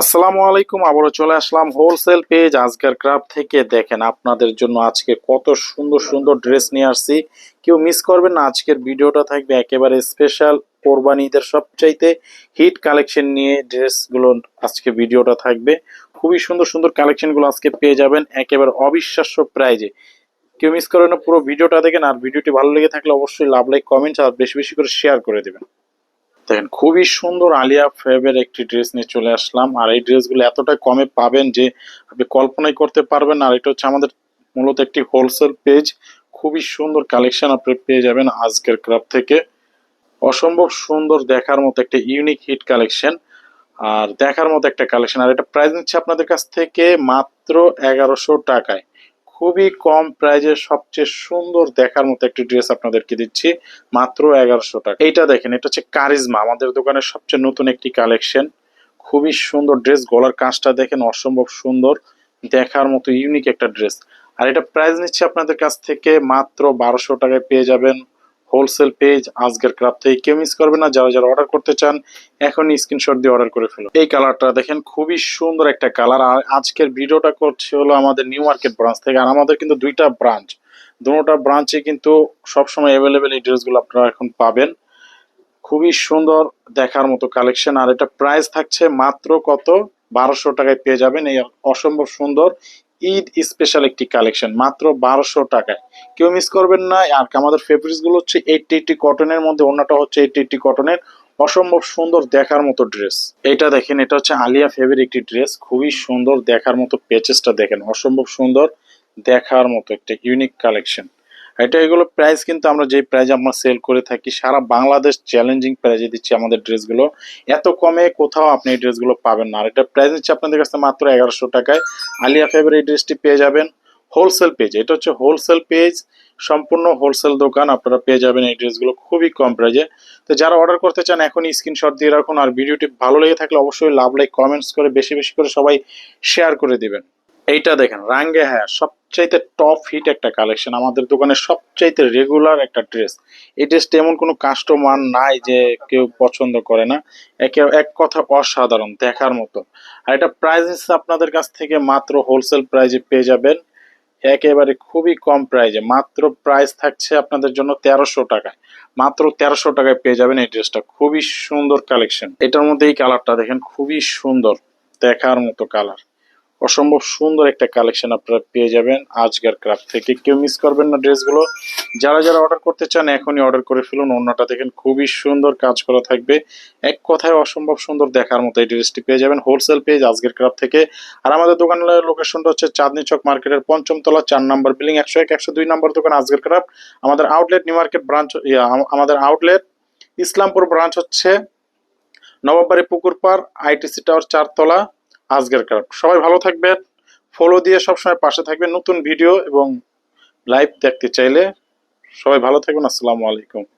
আসসালামু আলাইকুম, আবারও চলে আসলাম হোলসেল পেজ আজকের ক্রাফট থেকে। দেখেন আপনাদের জন্য আজকে কত সুন্দর সুন্দর ড্রেস নিয়ে আসছি। কেউ মিস করবেন না, আজকের ভিডিওটা থাকবে একেবারে স্পেশাল কোরবানিদের সবচাইতে হিট কালেকশন নিয়ে ড্রেসগুলো আজকে ভিডিওটা থাকবে। খুবই সুন্দর সুন্দর কালেকশনগুলো আজকে পেয়ে যাবেন একেবারে অবিশ্বাস্য প্রাইজে কেউ মিস করবেন না, পুরো ভিডিওটা দেখেন, আর ভিডিওটি ভালো লেগে থাকলে অবশ্যই লাভ লাইক কমেন্ট আর বেশি বেশি করে শেয়ার করে দেবেন। দেখেন, খুবই সুন্দর আলিয়া ফেবের একটি ড্রেস নিয়ে চলে আসলাম। আর এই ড্রেসগুলো এতটা কমে পাবেন যে আপনি কল্পনাই করতে পারবেন আর এটা হচ্ছে আমাদের মূলত একটি হোলসেল পেজ খুবই সুন্দর কালেকশন আপনি পেয়ে যাবেন আজকের ক্রাব থেকে। অসম্ভব সুন্দর দেখার মতো একটা ইউনিক হিট কালেকশন আর দেখার মতো একটা কালেকশন আর এটা প্রাইস নিচ্ছে আপনাদের কাছ থেকে মাত্র এগারোশো টাকায়। খুবই কম প্রাইজে সবচেয়ে সুন্দর দেখার মতো একটি ড্রেস আপনাদেরকে দিচ্ছি, মাত্র এগারোশো টাকা। এইটা দেখেন, এটা হচ্ছে কারিজমা, আমাদের দোকানের সবচেয়ে নতুন একটি কালেকশন খুবই সুন্দর ড্রেস গলার কাঁচটা দেখেন অসম্ভব সুন্দর, দেখার মতো ইউনিক একটা ড্রেস আর এটা প্রাইস নিচ্ছে আপনাদের কাছ থেকে মাত্র বারোশো টাকায় পেয়ে যাবেন। হোলসেল পেজ আজকের ক্রাফ থেকে কেউ মিস করবে না। যারা যারা অর্ডার করতে চান, এখনই স্ক্রিনশট দিয়ে অর্ডার করে ফেলো। এই কালারটা দেখেন, খুবই সুন্দর একটা কালার আর আজকের ভিডিওটা করছে হলো আমাদের নিউ মার্কেট ব্রাঞ্চ থেকে। আর আমাদের কিন্তু দুইটা ব্রাঞ্চ দুটোটা ব্রাঞ্চে কিন্তু সবসময় অ্যাভেলেবেল এই ড্রেসগুলো আপনারা এখন পাবেন। খুবই সুন্দর দেখার মতো কালেকশন আর এটা প্রাইস থাকছে মাত্র কত? বারোশো টাকায় পেয়ে যাবেন। এই অসম্ভব সুন্দর ঈদ স্পেশাল একটি কালেকশন মাত্র বারোশো টাকায়। কেউ মিস করবেন না, আর আমাদের ফেভারিটগুলো হচ্ছে এইটটি এইটটি কটনের মধ্যে, অন্যটা হচ্ছে এইটটি এইটটি কটনের অসম্ভব সুন্দর দেখার মতো ড্রেস এটা দেখেন, এটা হচ্ছে আলিয়া ফেবের একটি ড্রেস খুবই সুন্দর দেখার মতো পেচেসটা দেখেন, অসম্ভব সুন্দর দেখার মতো একটা ইউনিক কালেকশন এটা এগুলো প্রাইস কিন্তু আমরা যে প্রাইস আমরা সেল করে থাকি, সারা বাংলাদেশ চ্যালেঞ্জিং প্রাইজে দিচ্ছি আমাদের ড্রেসগুলো এত কমে কোথাও আপনি এই ড্রেসগুলো পাবেন না। আর এটা প্রাইস নিচ্ছে আপনাদের কাছে মাত্র এগারোশো টাকায়। আলিয়া ফেবের এই ড্রেসটি পেয়ে যাবেন। হোলসেল পেজ এটা হচ্ছে হোলসেল পেজ সম্পূর্ণ হোলসেল দোকান, আপনারা পেয়ে যাবেন এই ড্রেসগুলো খুবই কম প্রাইজে তো যারা অর্ডার করতে চান, এখনই স্ক্রিনশট দিয়ে রাখুন। আর ভিডিওটি ভালো লেগে থাকলে অবশ্যই লাভ লাইক কমেন্টস করে, বেশি বেশি করে সবাই শেয়ার করে দিবেন। এইটা দেখেন, রাঙ্গে হ্যাঁ সবচাইতে টপ হিট একটা কালেকশন আমাদের দোকানে সবচাইতে রেগুলার একটা ড্রেস এই ড্রেসটা এমন কোনো কাস্টমার নাই যে কেউ পছন্দ করে না, একে, এক কথা অসাধারণ, দেখার মতো। আর এটা প্রাইস আপনাদের কাছ থেকে মাত্র হোলসেল প্রাইজে পেয়ে যাবেন। একেবারে খুবই কম প্রাইজে মাত্র প্রাইস থাকছে আপনাদের জন্য তেরোশো টাকায়। মাত্র তেরোশো টাকায় পেয়ে যাবেন এই ড্রেসটা খুবই সুন্দর কালেকশন এটার মধ্যে এই কালারটা দেখেন, খুবই সুন্দর, দেখার মতো কালার অসম্ভব সুন্দর একটা কালেকশন আপনারা পেয়ে যাবেন আজকের ক্রাফট থেকে। কেউ মিস করবেন না ড্রেসগুলো। যারা যারা অর্ডার করতে চান, এখনই অর্ডার করে ফেলুন। অন্যটা দেখেন, খুবই সুন্দর কাজ করা থাকবে। এক কথায় অসম্ভব সুন্দর দেখার মতো এই ড্রেসটি পেয়ে যাবেন। হোলসেল পেজ আজকের ক্রাফট থেকে। আর আমাদের দোকানের লোকেশনটা হচ্ছে চাঁদনি চক মার্কেটের পঞ্চম তলা চার নম্বর বিল্ডিং একশো এক, একশো দুই নম্বর দোকান আজকের ক্রাফট আমাদের আউটলেট নিউ মার্কেট ব্রাঞ্চ আমাদের আউটলেট ইসলামপুর ব্রাঞ্চ হচ্ছে নবাববাড়ি পুকুরপাড় আইটিসি টাওয়ার চারতলা। আজকের কার্ড। সবাই ভালো থাকবেন ফলো দিয়ে সবসময় পাশে থাকবেন নতুন ভিডিও এবং লাইভ দেখতে চাইলে। সবাই ভালো থাকবেন, আসসালামু আলাইকুম।